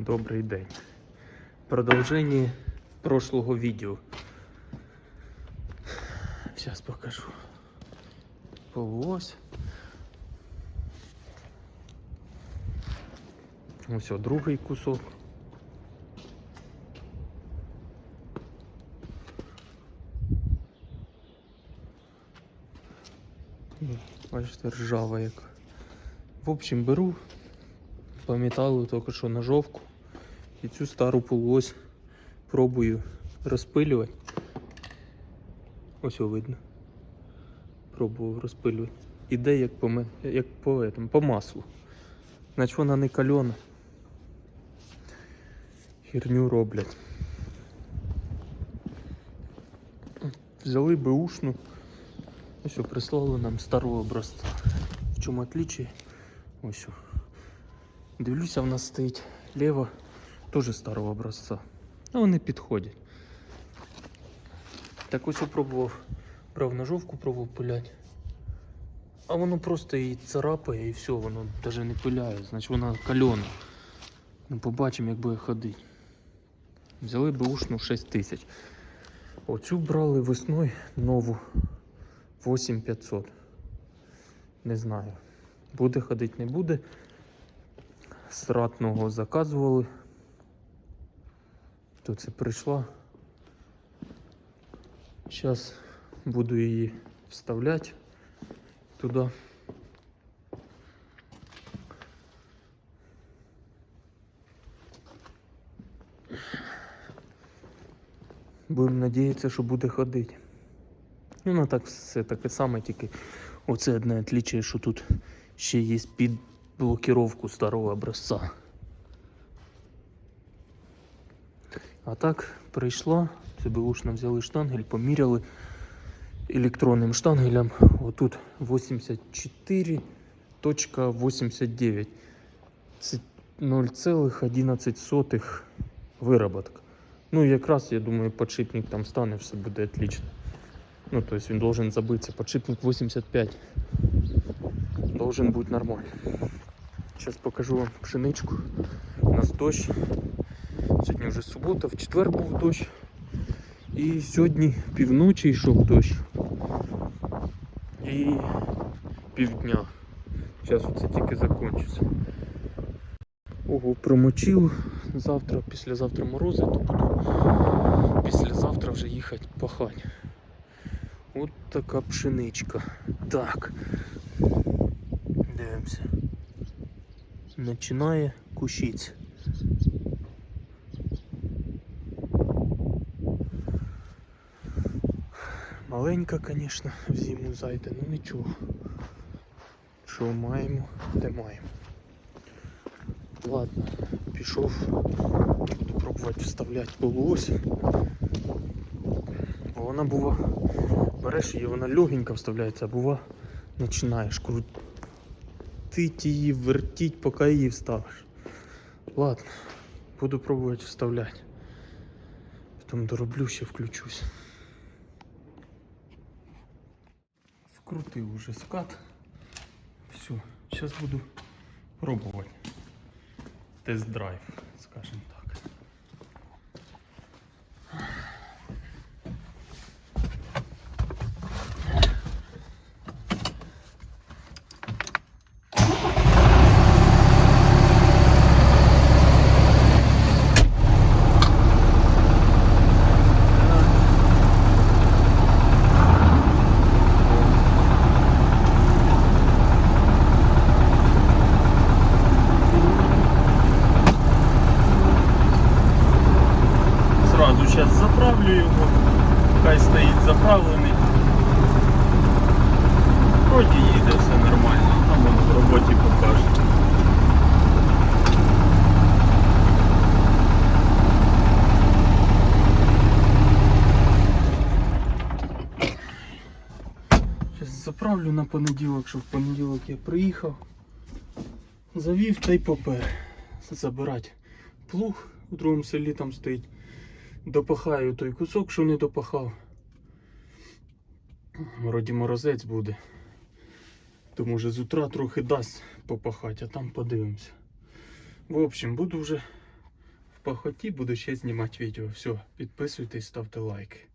Добрий день. Продовження прошлого відео. Зараз покажу. Полуось. Ось другий кусок. Бачите, ржава яка. В общем, беру по металу тільки що ножовку і цю стару полуось пробую розпилювати. Ось його видно. Пробував розпилювати. Іде як по, як по, этому, по маслу. Значить вона не кальона. Херню роблять. Взяли беушну. Ось о, прислали нам старого образця. В чому отличие? Ось. Дивлюся, в нас стоїть лево, теж старого образця. Ну, вони підходять. Так ось пробував, брав ножовку, пробував пиляти. А воно просто її царапає і все, воно навіть не пиляє, значить вона кальона. Ну, побачимо, як буде ходити. Взяли бушну 6 тисяч. Оцю брали весною нову 8500. Не знаю. Буде ходити, не буде. З ратного заказували. То це прийшла. Зараз буду її вставляти туди. Будемо надіятися, що буде ходити. Ну, ну так все таке саме, тільки оце одне відлічує, що тут ще є під блокировку старого образця. А так прийшла, це бушно взяли штангель, поміряли електронним штангелем. Отут 84.89. Це 0,11 вироботка. Ну, якраз, я думаю, подшипник там стане, все буде отлично. Ну, то есть він должен забиться. Подшипник 85. Должен бути нормально. Сейчас покажу вам пшеничку. У нас дощ. Сьогодні вже субота, в четвер був дощ. І сьогодні півночі йшов дощ. І півдня. Зараз оце тільки закінчиться. Ого, промочив. Завтра, післязавтра морози, то буду післязавтра вже їхати пахати. От така пшеничка. Так. Дивимося. Починає кущиць. Маленька, звісно, в зиму зайде, ну нічого. Що маємо, те маємо. Ладно, пішов. Буду пробувати вставляти полуось. Вона бува. Береш її, вона легенько вставляється, а бува починаєш крутити її, вертіть, поки її вставиш. Ладно, буду пробувати вставляти. Потім дороблю ще включусь. Вкрутив уже скат. Все, сейчас буду пробовать. Тест-драйв, скажімо Сразу зараз заправлю його, хай стоїть заправлений. Вроді їде все нормально, там воно в роботі покаже. Зараз заправлю на понеділок, щоб в понеділок я приїхав. Завів та й попер. Забирати плуг у другому селі там стоїть. Допахаю той кусок, що не допахав. Вроді морозець буде. То може з утра трохи дасть попахати, а там подивимося. В общем, буду вже похоті буду ще знімати відео. Все, підписуйтесь, ставте лайки.